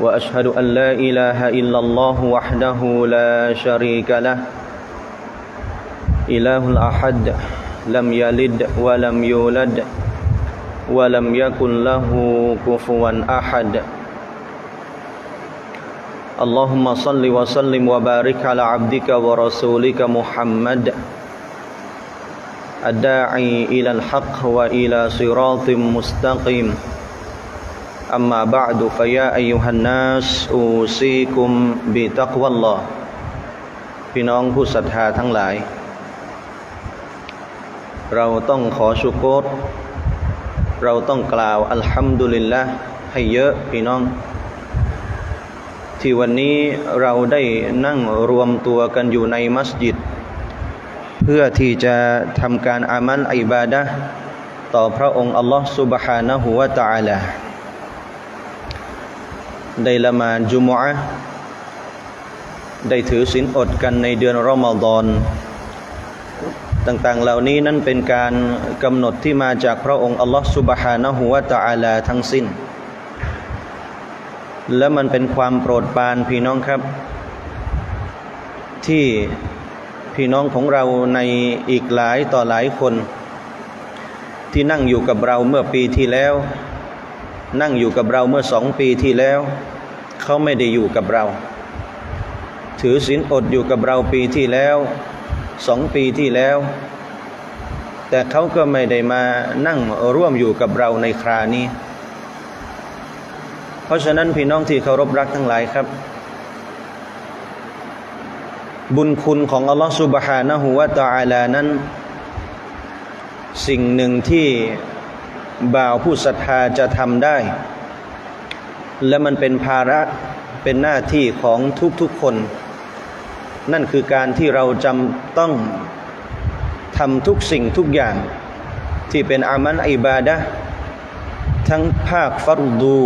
وأشهد أن لا إله إلا الله وحده لا شريك له. إله الأحد لم يلد ولم يولد ولم يكن له كفوا أحد. اللهم صل وسلم وبارك على عبدك ورسولك محمد. الداعي إلى الحق وإلى صراط مستقيم. أما بعد فيا أيها الناس أوصيكم بتقوى الله พี่น้องผู้ศรัทธาทั้งหลาย เราต้องขอชุกรเราต้องกล่าวอัลฮัมดุลิลละให้เยอะพี่น้อง ที่วันนี้เราได้นั่งรวมตัวกันอยู่ในมัสยิด เพื่อที่จะทำการอามัลอิบาดะห์ต่อพระองค์อัลลอฮ์ سبحانه และ تعالى ได้ละมาดจุมอะได้ถือศีลอดกันในเดือนรอมฎอนต่างๆ เหล่านี้นั้นเป็นการกำหนดที่มาจากพระองค์อัลลอฮฺสุบฮานะฮูวะตะอาลาทั้งสิ้น และมันเป็นความโปรดปรานพี่น้องครับ ที่พี่น้องของเราในอีกหลายต่อหลายคน ที่นั่งอยู่กับเราเมื่อปีที่แล้ว นั่งอยู่กับเราเมื่อสองปีที่แล้ว เขาไม่ได้อยู่กับเรา ถือศีลอดอยู่กับเราปีที่แล้วสองปีที่แล้ว แต่เขาก็ไม่ได้มานั่งร่วมอยู่กับเราในครานี้ เพราะฉะนั้นพี่น้องที่เคารพรักทั้งหลายครับ บุญคุณของอัลลอฮฺสุบฮานะฮูวะตะอาลานั้น สิ่งหนึ่งที่บ่าวผู้ศรัทธาจะทำได้ และมันเป็นภาระเป็นหน้าที่ของทุกๆคน นั่นคือการที่เราจำต้องทำทุกสิ่งทุกอย่างที่เป็นอามันอิบาดะทั้งภาคฟัรดู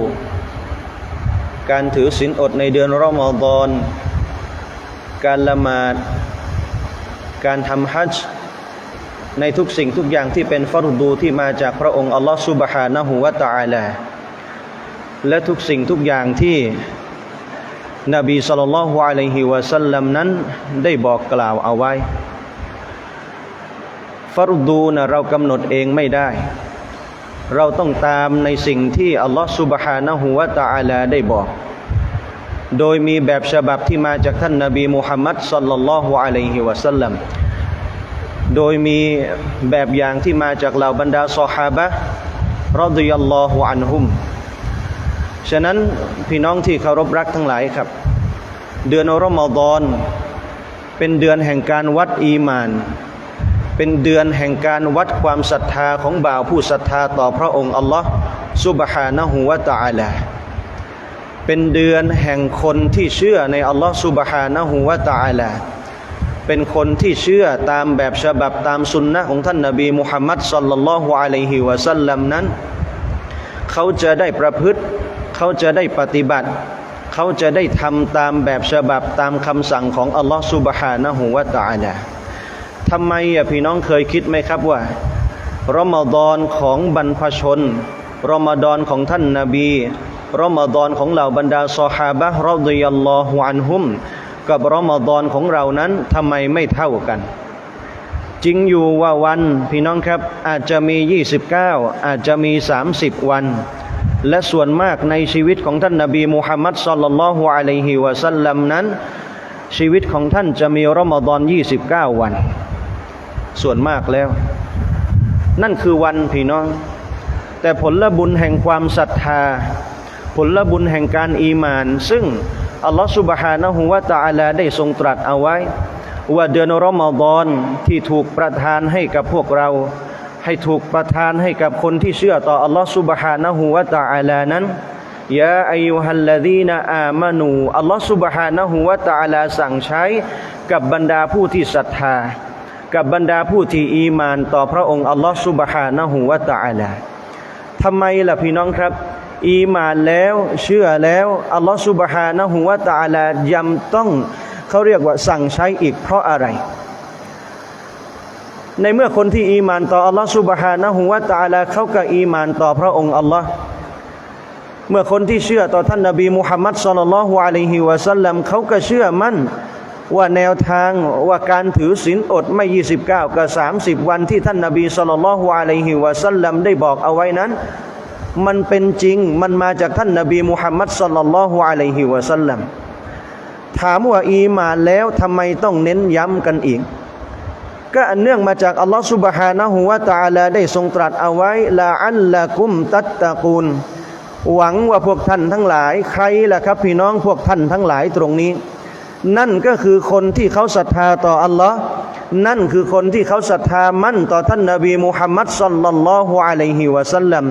การถือศีลอดในเดือนรอมฎอนการละหมาด การทำฮัจญ์ในทุกสิ่งทุกอย่างที่เป็นฟารดูที่มาจากพระองค์อัลลอฮฺสุบฮานะฮูวะตะอาลา และทุกสิ่งทุกอย่างที่นบีสัลลัลลอฮุอะลัยฮิวะสัลลัมนั้นได้บอกกล่าวเอาไว้ฟารดูนะเรากำหนดเองไม่ได้ เราต้องตามในสิ่งที่อัลลอฮฺสุบฮานะฮูวะตะอาลาได้บอก โดยมีแบบฉบับที่มาจากท่านนบีมุฮัมมัดสัลลัลลอฮุอะลัยฮิวะสัลลัมโดยมีแบบอย่างที่มาจากเหล่าบรรดาซอฮาบะรอดิยัลลอฮุอันฮุม ฉะนั้นพี่น้องที่เคารพรักทั้งหลายครับ เดือนอรอมฎอนเป็นเดือนแห่งการวัดอีมาน เป็นเดือนแห่งการวัดความศรัทธาของบ่าวผู้ศรัทธาต่อพระองค์อัลลอฮ์ซุบฮานะฮูวะตะอาลาเป็นเดือนแห่งคนที่เชื่อในอัลลอฮ์ซุบฮานะฮูวะตะอาลาเป็นคนที่เชื่อตามแบบฉบับตามสุนนะของท่านนบีมุฮัมมัดสัลลัลลอฮุอะลัยฮิวะสัลลัมนั้น เขาจะได้ประพฤติ เขาจะได้ปฏิบัติ เขาจะได้ทำตามแบบฉบับตามคำสั่งของอัลลอฮ์ซุบฮานะฮูวะตะอาลาทำไมอะพี่น้องเคยคิดไหมครับว่ารอมฎอนของบรรพชนรอมฎอนของท่านนบีรอมฎอนของเหล่าบรรดาซอฮาบะรอดิยัลลอฮุอันฮุม กับรอมฎอนของเรานั้นทำไมไม่เท่ากัน จริงอยู่ว่าวันพี่น้องครับอาจจะมี 29 อาจจะมี 30 วัน และส่วนมากในชีวิตของท่านนบีมุฮัมมัดสัลลัลลอฮุอะลัยฮิวะสัลลัมนั้น ชีวิตของท่านจะมีรอมฎอน 29 วัน ส่วนมากแล้ว นั่นคือวันพี่น้อง แต่ผลบุญแห่งความศรัทธา ผลบุญแห่งการอีมาน ซึ่งอัลลอฮฺสุบฮานะฮูวะตะอาลาได้ทรงตรัสเอาไว้ ว่าเดือนรอมฎอนที่ถูกประทานให้กับพวกเรา ให้ถูกประทานให้กับคนที่เชื่อต่ออัลลอฮ์ سبحانه และ تعالى นั้นยาอายุฮัลลดีนอามานูอัลลอฮ์ سبحانه และ تعالى สั่งใช้กับบรรดาผู้ที่ศรัทธา กับบรรดาผู้ที่อีมาน ต่อพระองค์อัลลอฮ์ سبحانه และ تعالى ทำไมล่ะพี่น้องครับ อีมานแล้วเชื่อแล้วอัลลอฮ์ سبحانه และ تعالى ย้ำต้องเขาเรียกว่าสั่งใช้อีกเพราะอะไร ในเมื่อคนที่อีมานต่ออัลลอฮ์สุบฮานะฮุวาตาลาเขาก็อีมานต่อพระองค์อัลลอฮ์เมื่อคนที่เชื่อต่อท่านนบีมุฮัมมัดสุลลัลฮุอะลัยฮิวะสัลลัมเขาก็เชื่อมั่นว่าแนวทางว่าการถือศีลอดไม่ 29 กับ 30 วันที่ท่านนบีสุลลัลฮุอะลัยฮิวะสัลลัมได้บอกเอาไว้นั้น มันเป็นจริงมันมาจากท่านนบีมุฮัมมัดสุลลัลฮุอะลัยฮิวะสัลลัมถามว่าอีมานแล้วทำไมต้องเน้นย้ำกันอีก ก็อันเนื่องมาจากอัลลอฮฺสุบฮานะฮูวะตาลได้ทรงตรัสเอาไว้ละอันละกุมตัตตะกูล หวังว่าพวกท่านทั้งหลาย ใครล่ะครับ พี่น้องพวกท่านทั้งหลายตรงนี้ นั่นก็คือคนที่เขาศรัทธาต่ออัลลอฮ์นั่นคือคนที่เขาศรัทธามั่นต่อท่านนบีมุฮัมมัดสัลลัลลอฮุอะลัยฮิวะสัลลัม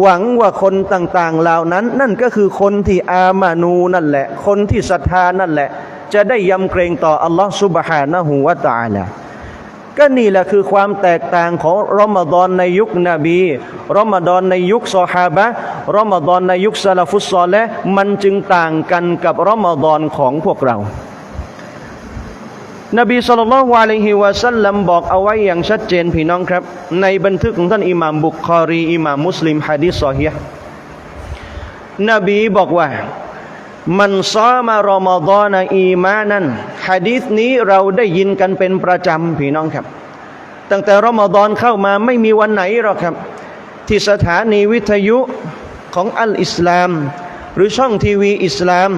หวังว่าคนต่างๆเหล่านั้น นั่นก็คือคนที่อามานูนั่นแหละ คนที่ศรัทธานั่นแหละ จะได้ยำเกรงต่ออัลลอฮ์สุบฮานะฮูวะตาลา ก็นี่แหละคือความแตกต่างของรอมฎอนในยุคนบีรอมฎอนในยุคซอฮาบะรอมฎอนในยุคซาลาฟุสซอลและมันจึงต่างกันกับรอมฎอนของพวกเรา นบีสุลต่านละลัยฮิวะสัลลัมบอกเอาไว้อย่างชัดเจนพี่น้องครับ ในบันทึกของท่านอิหม่ามบุคอรีอิหม่ามมุสลิมฮะดีษซอฮีห์นบีบอกว่า มันซามารอมฎอนอีมานันฮะดีษนี้เราได้ยินกันเป็นประจำพี่น้องครับ ตั้งแต่รอมฎอนเข้ามาไม่มีวันไหนหรอกครับ ที่สถานีวิทยุของอัลอิสลาม หรือช่องทีวีอิสลาม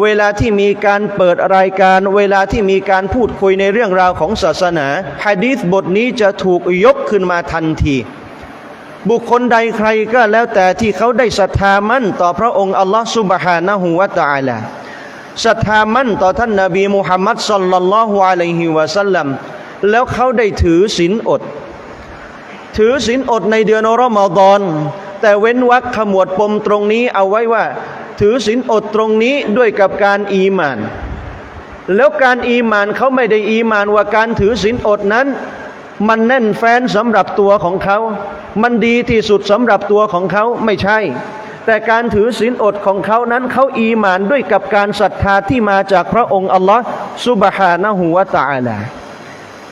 เวลาที่มีการเปิดรายการ เวลาที่มีการพูดคุยในเรื่องราวของศาสนาฮะดีษบทนี้จะถูกยกขึ้นมาทันที บุคคลใดใครก็แล้วแต่ที่เขาได้ศรัทธามั่นต่อพระองค์อัลลอฮฺสุบฮานะฮูวะตะอาลาศรัทธามั่นต่อท่านนบีมุฮัมมัดสัลลัลลอฮุอะลัยฮิวะสัลลัมแล้วเขาได้ถือศีลอด ถือศีลอดในเดือนรอมฎอนแต่เว้นวรรคขมวดปมตรงนี้เอาไว้ว่า ถือศีลอดตรงนี้ด้วยกับการอีมาน แล้วการอีมานเขาไม่ได้อีมานว่าการถือศีลอดนั้น มันแน่นแฟ้นสำหรับตัวของเขา มันดีที่สุดสำหรับตัวของเขาไม่ใช่ แต่การถือศีลอดของเขานั้นเขาอีหมานด้วยกับการศรัทธาที่มาจากพระองค์อัลลอฮ์ซุบฮานะฮูวะตะอาลา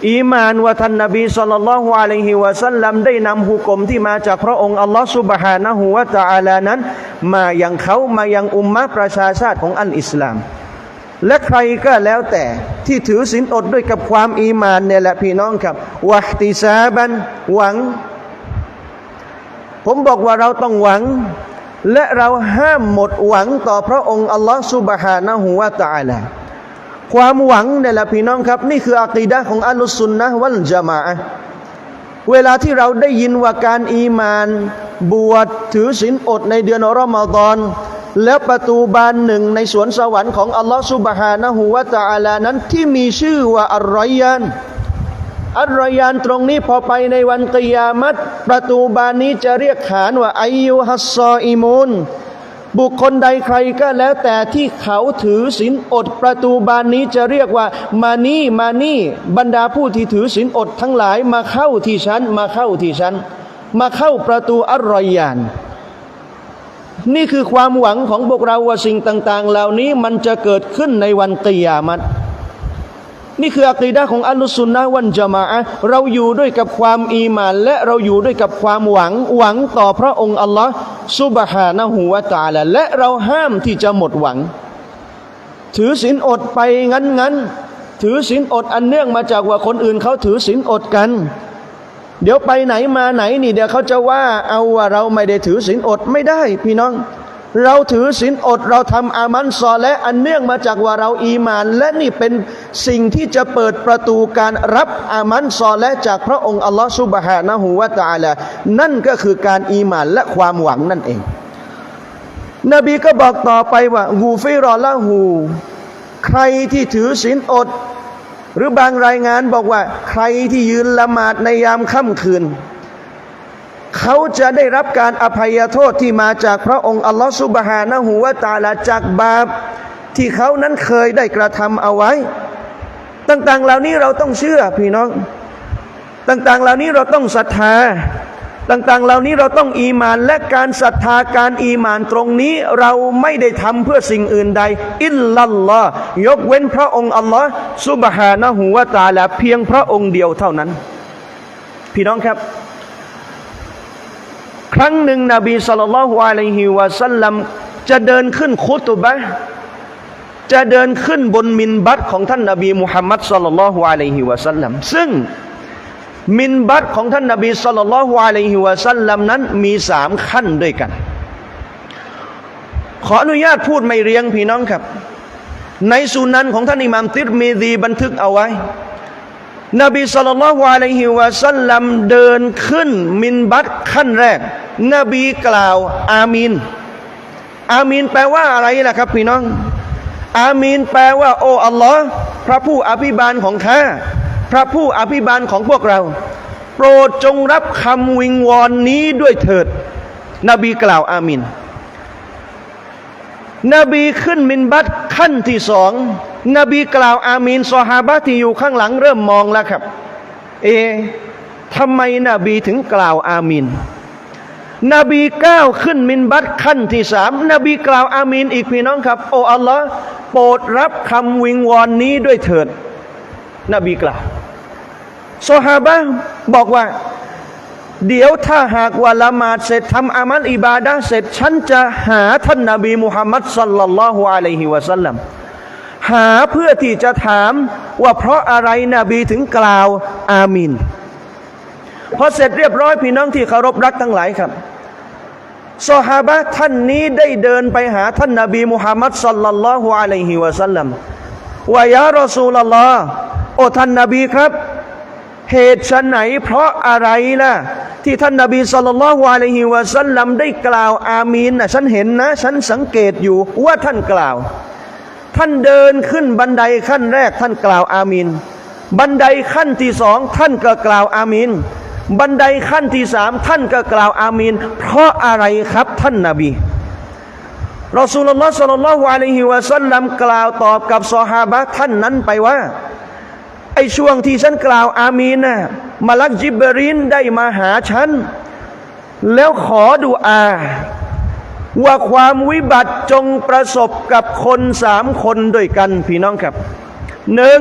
อีมานว่าท่านนบีสุลต่านละฮ์อะลัยฮิวะสัลลัมได้นำหุกมที่มาจากพระองค์อัลลอฮ์ซุบฮานะฮูวะตะอาลานั้น มาอยังเขามายังอุมมะประชาชาติของอัลอิสลาม และใครก็แล้วแต่ที่ถือศีลอดด้วยกับความอีมานเนี่ยแหละพี่น้องครับวะติซาบันหวัง ผมบอกว่าเราต้องหวัง และเราห้ามหมดหวังต่อพระองค์อัลลอฮ์ซุบฮานะฮูวะตาลาความหวังเนี่ยแหละพี่น้องครับ นี่คืออากีดะของอัลลุสซุนนะวัลจามะเวลาที่เราได้ยินว่าการอีมาน บวชถือศีลอดในเดือนอรอมฎอนแล้วประตูบานหนึ่งในสวนสวรรค์ของอัลลอฮฺซุบฮานะฮูวะตาลานั้นที่มีชื่อว่าอัลรอยาน อัลรอยานตรงนี้พอไปในวันกิยามัตประตูบานนี้จะเรียกขานว่าอายุฮัสซออิมุนบุคคลใดใครก็แล้วแต่ที่เขาถือศีลอดประตูบานนี้จะเรียกว่า มานี่มานี่บรรดาผู้ที่ถือศีลอดทั้งหลายมาเข้าที่ฉันมาเข้าที่ฉันมาเข้าประตูอัลรอยาน นี่คือความหวังของพวกเราว่าสิ่งต่าง ๆ เหล่านี้มันจะเกิดขึ้นในวันกิยามัต นี่คืออักีดะของอัลลุสซุนนะวันจามะเราอยู่ด้วยกับความอีหมานและเราอยู่ด้วยกับความหวังหวังต่อพระองค์อัลลอฮ์ซุบฮานะฮูวะตาลาและเราห้ามที่จะหมดหวัง ถือศีลอดไปงั้นงั้นถือศีลอดอันเนื่องมาจากว่าคนอื่นเขาถือศีลอดกัน เดี๋ยวไปไหนมาไหนนี่เดี๋ยวเขาจะว่าเอาว่าเราไม่ได้ถือศีลอดไม่ได้พี่น้อง เราถือศีลอดเราทำอามันซอและอันเนื่องมาจากว่าเราอีหมาน และนี่เป็นสิ่งที่จะเปิดประตูการรับอามันซอและจากพระองค์อัลลอฮฺซุบฮานะฮูวะตะอาลานั่นก็คือการอีหมานและความหวังนั่นเอง นบีก็บอกต่อไปว่ากูฟิรอละหู ใครที่ถือศีลอด หรือบางรายงานบอกว่า ใครที่ยืนละหมาดในยามค่ำคืน เขาจะได้รับการอภัยโทษที่มาจากพระองค์อัลลอฮฺสุบฮานะฮูวะตาลาจากบาป ที่เขานั้นเคยได้กระทำเอาไว้ ต่างๆ เหล่านี้เราต้องเชื่อพี่น้อง ต่างๆ เหล่านี้เราต้องศรัทธา ต่างๆ เหล่านี้เราต้องอีมานและการศรัทธาการอีมานตรงนี้เราไม่ได้ทำเพื่อสิ่งอื่นใด อิลลัลลอฮ์ยกเว้นพระองค์อัลลอฮ์ซุบฮานะฮูวะตาลาเพียงพระองค์เดียวเท่านั้น พี่น้องครับ ครั้งหนึ่งนบีสุลต่านละฮ์อะลัยฮิวะสัลลัมจะเดินขึ้นคุตุบะห์จะเดินขึ้นบนมินบัตของท่านนบีมุฮัมมัดสุลลัลลอฮุอะลัยฮิวะสัลลัมซึ่งมินบัตของท่านนบีสุลต่านละฮ์อะลัยฮิวะสัลลัมนั้นมีสามขั้นด้วยกัน ขออนุญาตพูดไม่เรียงพี่น้องครับ ในสุนันของท่านอิหม่ามติรมีดีบันทึกเอาไว้ นบีสุลต่านละฮ์อะลัยฮิวะสัลลัมเดินขึ้นมินบัตขั้นแรก นบีกล่าว อามีนอามีนแปลว่าอะไรล่ะครับพี่น้อง อามีนแปลว่า โอ้อัลลอฮ์พระผู้อภิบาลของข้าพระผู้อภิบาลของพวกเรา โปรดจงรับคำวิงวอนนี้ด้วยเถิด นบีกล่าวอามีนนบีขึ้นมินบัตขั้นที่สอง นบีกล่าวอามีนซอฮาบะที่อยู่ข้างหลังเริ่มมองแล้วครับ เอทำไมนบีถึงกล่าวอามีนนบีก้าวขึ้นมินบัตขั้นที่สามนบีกล่าวอามีนอีกพี่น้องครับ โอ้อัลลอฮ์โปรดรับคำวิงวอนนี้ด้วยเถิด นบีกล่าวซอฮาบะบอกว่า เดี๋ยวถ้าหากว่าละหมาดเสร็จทำอามัลอิบาดะเสร็จ ฉันจะหาท่านนบีมุฮัมมัดสัลลัลลอฮุอะลัยฮิวะสัลลัม หาเพื่อที่จะถามว่าเพราะอะไรนบีถึงกล่าวอามีนพอเสร็จเรียบร้อยพี่น้องที่เคารพรักทั้งหลายครับซอฮาบะท่านนี้ได้เดินไปหาท่านนบีมุฮัมมัดสัลลัลลอฮุอะลัยฮิวะสัลลัมว่ายารอซูลลอฮ์โอ้ท่านนบีครับ เหตุฉันไหนเพราะอะไรล่ะ ที่ท่านนบีสุลต่านละฮ์อะลัยฮิวะสัลลัมได้กล่าวอามีนนะฉันเห็นนะ ฉันสังเกตอยู่ว่าท่านกล่าว ท่านเดินขึ้นบันไดขั้นแรกท่านกล่าวอามีนบันไดขั้นที่สองท่านก็กล่าวอามีนบันไดขั้นที่สามท่านก็กล่าวอามีนเพราะอะไรครับท่านนาบีรอสูลุลลอฮ์สัลลัลลอฮุอะลัยฮิวะสัลลัมกล่าวตอบกับซอฮาบะท่านนั้นไปว่าไอช่วงที่ฉันกล่าวอามีนนะมาลักจิบรินได้มาหาฉัน แล้วขอดูอา ว่าความวิบัติจงประสบกับคนสามคนด้วยกันพี่น้องครับหนึ่ง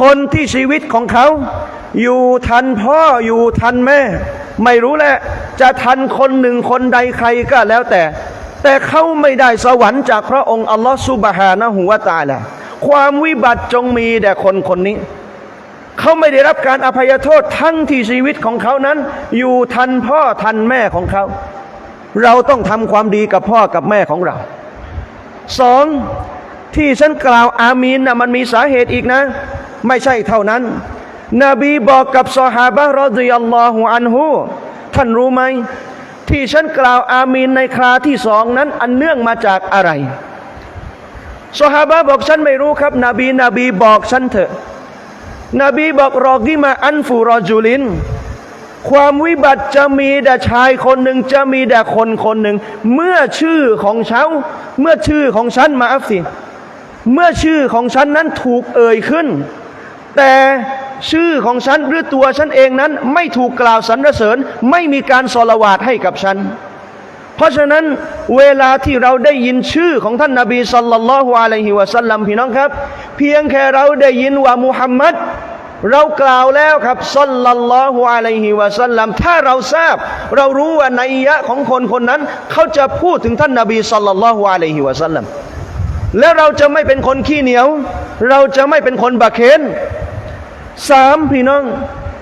คนที่ชีวิตของเขา อยู่ทันพ่ออยู่ทันแม่ ไม่รู้แหละ จะทันคนหนึ่งคนใดใครก็แล้วแต่ แต่เขาไม่ได้สวรรค์จากพระองค์อัลลอฮฺสุบฮานะฮูวะตาลาความวิบัติจงมีแด่คนคนนี้ เขาไม่ได้รับการอภัยโทษทั้งที่ชีวิตของเขานั้น อยู่ทันพ่อทันแม่ของเขา เราต้องทำความดีกับพ่อกับแม่ของเราสองที่ฉันกล่าวอามีนนะมันมีสาเหตุอีกนะ ไม่ใช่เท่านั้น นบีบอกกับซอฮาบะรอฎิยัลลอฮุอันฮูท่านรู้ไหม ที่ฉันกล่าวอามีนในคราที่สองนั้น อันเนื่องมาจากอะไรซอฮาบะบอกฉันไม่รู้ครับ นบีนบีบอกฉันเถอะ นบีบอกรอกิมาอันฟูรอจูลิน ความวิบัติจะมีแต่ชายคนหนึ่งจะมีแต่คนคนหนึ่ง เมื่อชื่อของเขาเมื่อชื่อของฉันมาอัฟสิ เมื่อชื่อของฉันนั้นถูกเอ่ยขึ้น แต่ชื่อของฉันหรือตัวฉันเองนั้นไม่ถูกกล่าวสรรเสริญ ไม่มีการสละวาดให้กับฉัน เพราะฉะนั้นเวลาที่เราได้ยินชื่อของท่านนาบีสัลลัลลอฮุอะลัยฮิวะสัลลัมพี่น้องครับ เพียงแค่เราได้ยินว่ามุฮัมมัด เรากล่าวแล้วครับสัลลัลลอฮุอะลัยฮิวะสัลลัมถ้าเราทราบ เรารู้ว่าในยะของคนคนนั้น เขาจะพูดถึงท่านนาบีสัลลัลลอฮุอะลัยฮิวะสัลลัมแล้วเราจะไม่เป็นคนขี้เหนียว เราจะไม่เป็นคนบาเคนสามพี่น้อง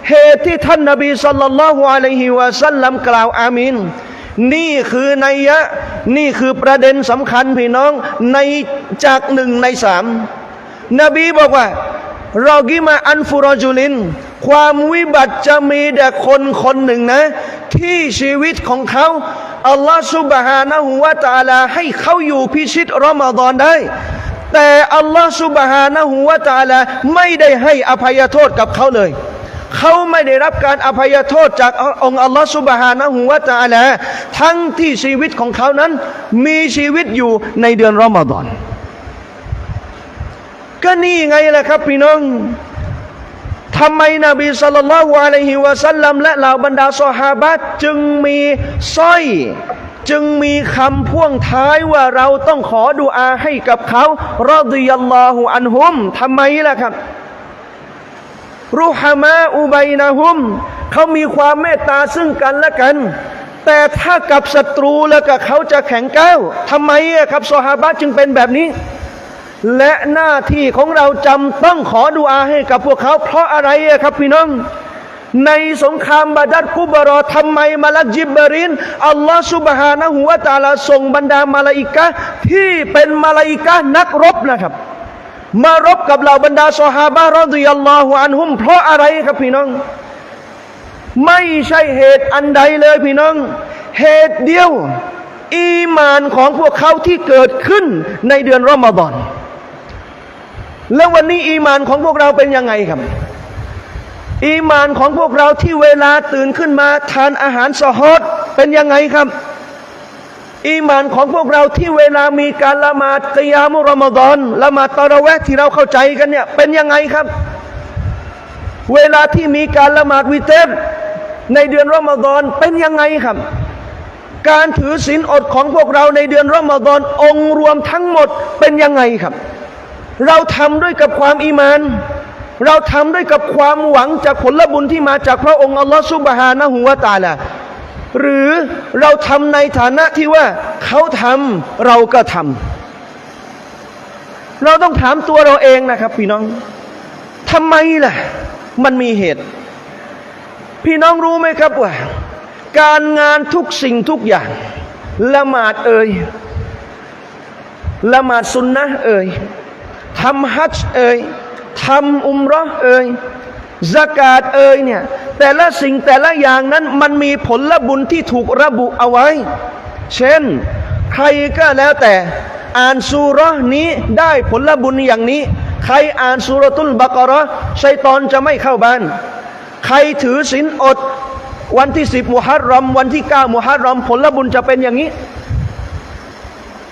เหตุที่ท่านนาบีสัลลัลลอฮุอะลัยฮิวะสัลลัมกล่าวอามีนนี่คือนัยยะนี่คือประเด็นสำคัญพี่น้องในจากหนึ่งในสามนบีบอกว่า รอกิมาอันฟุรจุลิน ความวิบัติจะมีแต่คนคนหนึ่งนะ ที่ชีวิตของเขาอัลลอฮฺสุบฮานะฮูวะตะอาลาให้เขาอยู่พิชิตรอมฎอนได้ แต่อัลลอฮฺสุบฮานะฮูวะตะอาลาไม่ได้ให้อภัยโทษกับเขาเลยเขาไม่ได้รับการอภัยโทษจากองค์อัลลอฮฺสุบฮานะฮูวะตะอาลาทั้งที่ชีวิตของเขานั้น มีชีวิตอยู่ในเดือนรอมฎอน ก็นี่ไงล่ะครับพี่น้องทำไมนบีสัลลัลลอฮุอะลัยฮิวะสัลลัมและเหล่าบรรดาซอฮาบะห์จึงมีสร้อย จึงมีคำพ่วงท้ายว่าเราต้องขอดุอาให้กับเขารอดิยัลลอฮุอันฮุมทำไมล่ะครับรุฮามะอุบัยนะฮุมเขามีความเมตตาซึ่งกันและกัน แต่ถ้ากับศัตรูแล้วก็เขาจะแข็งก้าวทำไมอะครับซอฮาบะห์จึงเป็นแบบนี้ และหน้าที่ของเราจำต้องขอดุอาให้กับพวกเขา เพราะอะไรครับพี่น้อง ในสงครามบาดัดกุบรอทำไมมาลักจิบบรินอัลลอฮฺสุบฮานะฮูวตาลาส่งบรรดามาลาอิกะที่เป็นมาลาอิกะนักรบนะครับ มารบกับเหล่าบรรดาซอฮาบะรอดิยัลลอฮุอันฮุม เพราะอะไรครับพี่น้อง ไม่ใช่เหตุอันใดเลยพี่น้อง เหตุเดียว อีมานของพวกเขาที่เกิดขึ้นในเดือนรอมฎอน แล้ววันนี้อีมานของพวกเราเป็นยังไงครับ อีมานของพวกเราที่เวลาตื่นขึ้นมาทานอาหารสฮอดเป็นยังไงครับ อีมานของพวกเราที่เวลามีการละหมาดกิยามุรอมฎอนละหมาดตะเราะเวห์ที่เราเข้าใจกันเนี่ยเป็นยังไงครับ เวลาที่มีการละหมาดวิเตรในเดือนรอมฎอนเป็นยังไงครับ การถือศีลอดของพวกเราในเดือนรอมฎอนองค์รวมทั้งหมดเป็นยังไงครับ เราทำด้วยกับความอีมาน เราทำด้วยกับความหวังจากผลบุญที่มาจากพระองค์อัลลอฮฺซุบฮานะฮูวะตาลาหรือเราทำในฐานะที่ว่าเขาทำเราก็ทำเราต้องถามตัวเราเองนะครับ พี่น้องทำไมล่ะ มันมีเหตุ พี่น้องรู้ไหมครับว่า การงานทุกสิ่งทุกอย่างละหมาดเอ่ยละหมาดสุนนะเอ่ย ทำฮัจญ์เอ่ยทำอุมรห์เอ่ยสกาดเอ่ยเนี่ยแต่ละสิ่งแต่ละอย่างนั้นมันมีผลบุญที่ถูกระบุเอาไว้ เช่น ใครก็แล้วแต่อ่านซูเรนี้ได้ผลบุญอย่างนี้ ใครอ่านซูเรตุลบากระห์ชัยตอนจะไม่เข้าบ้าน ใครถือศีลอด วันที่สิบมุฮัรรอม วันที่เก้ามุฮัรรอม ผลบุญจะเป็นอย่างนี้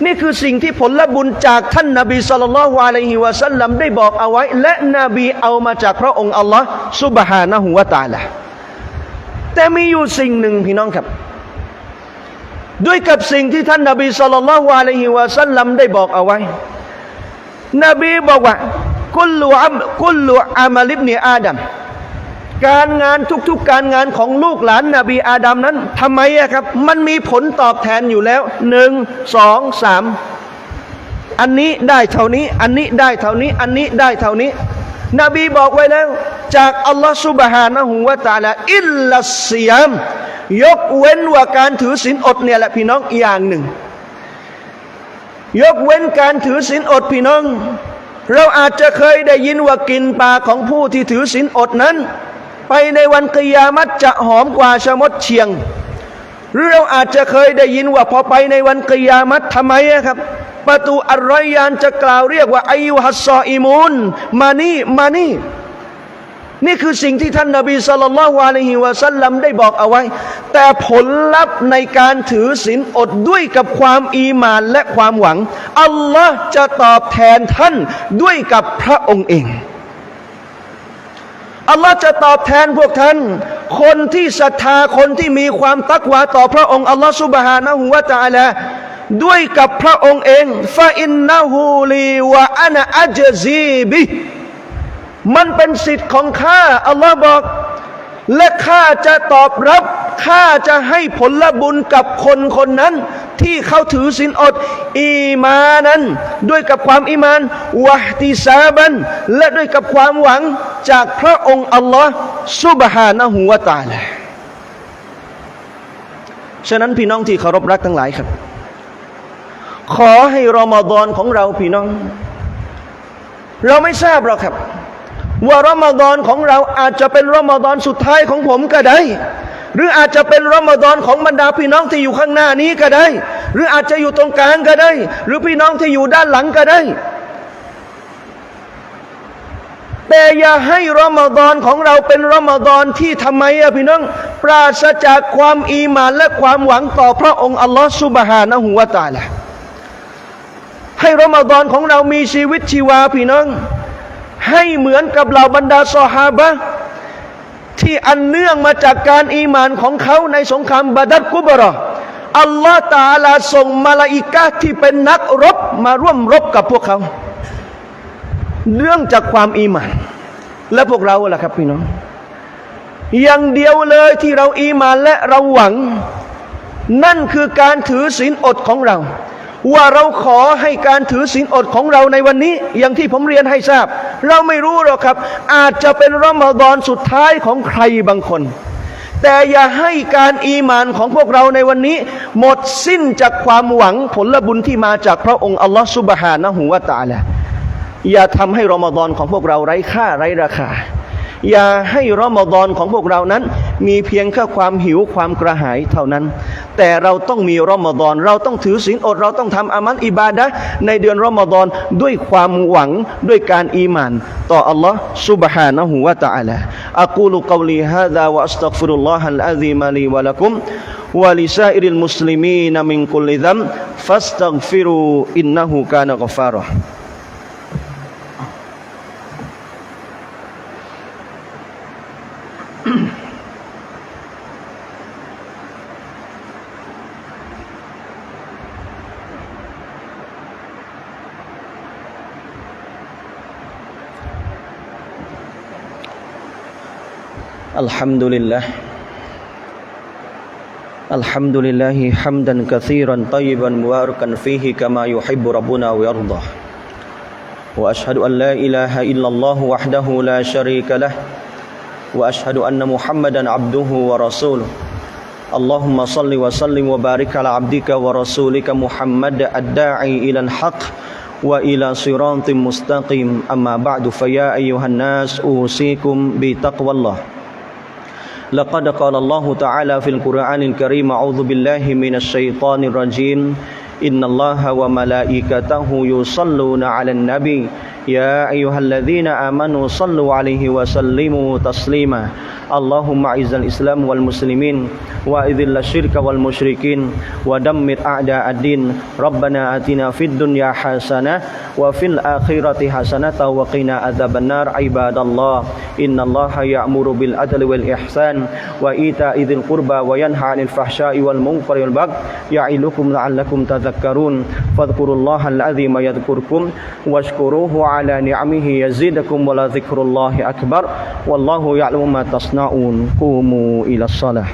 นี่คือสิ่งที่ผลบุญจากท่านนาบีสุลต่านละฮ์อะลัยฮิวะสัลลัมได้บอกเอาไว้ และนบีเอามาจากพระองค์อัลลอฮ์ซุบฮานะฮูวะตาลาแต่มีอยู่สิ่งหนึ่งพี่น้องครับ ด้วยกับสิ่งที่ท่านนาบีสุลต่านละฮ์อะลัยฮิวะสัลลัมได้บอกเอาไว้ นบีบอกว่ากุลลุอัมกุลลุอามัลิบเนอาดัม การงานทุกๆการงานของลูกหลานนาบีอาดัมนั้นทำไมอะครับ มันมีผลตอบแทนอยู่แล้วหนึ่งสองสามอันนี้ได้เท่านี้ อันนี้ได้เท่านี้ อันนี้ได้เท่านี้ นบีบอกไว้แล้ว จากอัลลอฮฺสุบฮานะฮูวะตาลาอิลลัสซิยาม ยกเว้นว่าการถือศีลอดเนี่ยแหละพี่น้องอย่างหนึ่ง ยกเว้นการถือศีลอดพี่น้อง เราอาจจะเคยได้ยินว่ากินปลาของผู้ที่ถือศีลอดนั้น ไปในวันกิยามัตจะหอมกว่าชะมดเชียง หรือเราอาจจะเคยได้ยินว่าพอไปในวันกิยามัตทำไมอะครับ ประตูอัลรอยานจะกล่าวเรียกว่าอายุฮัสซออิมูนมานี่มานี่นี่คือสิ่งที่ท่านนบีสุลต่านละฮ์อะลฮิวะสัลลัมได้บอกเอาไว้ แต่ผลลัพธ์ในการถือศีลอดด้วยกับความอีมานและความหวัง อัลลอฮ์จะตอบแทนท่านด้วยกับพระองค์เอง อัลลอฮ์จะตอบแทนพวกท่าน คนที่ศรัทธาคนที่มีความตักวาต่อพระองค์อัลลอฮ์สุบฮานะฮูวะตะอาลาด้วยกับพระองค์เองฟาอินนะฮูลีวะอานะอัจซีบิมันเป็นสิทธิ์ของข้าอัลลอฮ์บอก และข้าจะตอบรับข้าจะให้ผลบุญกับคนคนนั้น ที่เขาถือศีลอด อีมานั้น ด้วยกับความอีมานวะติซาบัน และด้วยกับความหวังจากพระองค์อัลลอฮ์ซุบฮานะฮูวะตาลาฉะนั้นพี่น้องที่เคารพรักทั้งหลายครับ ขอให้รอมฎอนของเราพี่น้อง เราไม่ทราบหรอกครับ ว่ารอมฎอนของเราอาจจะเป็นรอมฎอนสุดท้ายของผมก็ได้ หรืออาจจะเป็นรอมฎอนของบรรดาพี่น้องที่อยู่ข้างหน้านี้ก็ได้ หรืออาจจะอยู่ตรงกลางก็ได้ หรือพี่น้องที่อยู่ด้านหลังก็ได้ แต่อย่าให้รอมฎอนของเราเป็นรอมฎอนที่ทำไมอะพี่น้อง ปราศจากความอีหมานและความหวังต่อพระองค์อัลลอฮฺสุบฮานะฮูวะตาลาให้รอมฎอนของเรามีชีวิตชีวาพี่น้อง ให้เหมือนกับเหล่าบรรดาซอฮาบะ ที่อันเนื่องมาจากการอีมานของเขาในสงครามบาดัดกุบรออัลลอฮฺตาลาส่งมาลาอิกะที่เป็นนักรบมาร่วมรบกับพวกเขาเรื่องจากความอีมาน และพวกเราล่ะครับพี่น้อง อย่างเดียวเลยที่เราอีมานและเราหวัง นั่นคือการถือศีลอดของเรา ว่าเราขอให้การถือศีลอดของเราในวันนี้ อย่างที่ผมเรียนให้ทราบ เราไม่รู้หรอกครับ อาจจะเป็นรอมฎอนสุดท้ายของใครบางคน แต่อย่าให้การอีหมานของพวกเราในวันนี้ หมดสิ้นจากความหวังผลบุญที่มาจากพระองค์อัลลอฮฺสุบฮานะฮูวะตาลาอย่าทำให้รอมฎอนของพวกเราไร้ค่าไร้ราคา อย่าให้รอมฎอนของพวกเรานั้น มีเพียงแค่ความหิวความกระหายเท่านั้น แต่เราต้องมีรอมฎอน เราต้องถือศีลอด เราต้องทำอามัลอิบาดะห์ในเดือนรอมฎอนด้วยความหวังด้วยการอีหมาน ต่ออัลลอฮ์ سبحانه และ تعالى أقول قولي هذا وأستغفر الله العظيم لي ولكم ولسائر المسلمين من كل ذنب فاستغفروا إنه كان غفارا الحمد لله الحمد لله حمدا كثيرا طيبا مباركا فيه كما يحب ربنا ويرضى. وأشهد أن لا إله إلا الله وحده لا شريك له وأشهد أن محمدا عبده ورسوله. اللهم صل وسلم وبارك على عبدك ورسولك محمد الداعي إلى الحق وإلى صراط مستقيم. أما بعد فيا أيها الناس أوصيكم بتقوى الله. لقد قال الله تعالى في القرآن الكريم أعوذ بالله من الشيطان الرجيم إن الله وملائكته يصلون على النبي يا أيها الذين آمنوا صلوا عليه وسلموا تسليما. اللهم أعز الإسلام والمسلمين وأذل الشرك والمشركين ودمر أعداء الدين. ربنا آتنا في الدنيا حسنة وفي الآخرة حسنة وقنا عذاب النار. عباد الله إن الله يأمر بالعدل والإحسان وإيتاء ذي القربى وينهى عن الفحشاء والمنكر والبغي يعظكم لعلكم تذكرون. فاذكروا الله العظيم يذكركم واشكروه على نعمه يزيدكم ولذكر الله أكبر والله يعلم ما تصنعون. قوموا إلى الصلاة.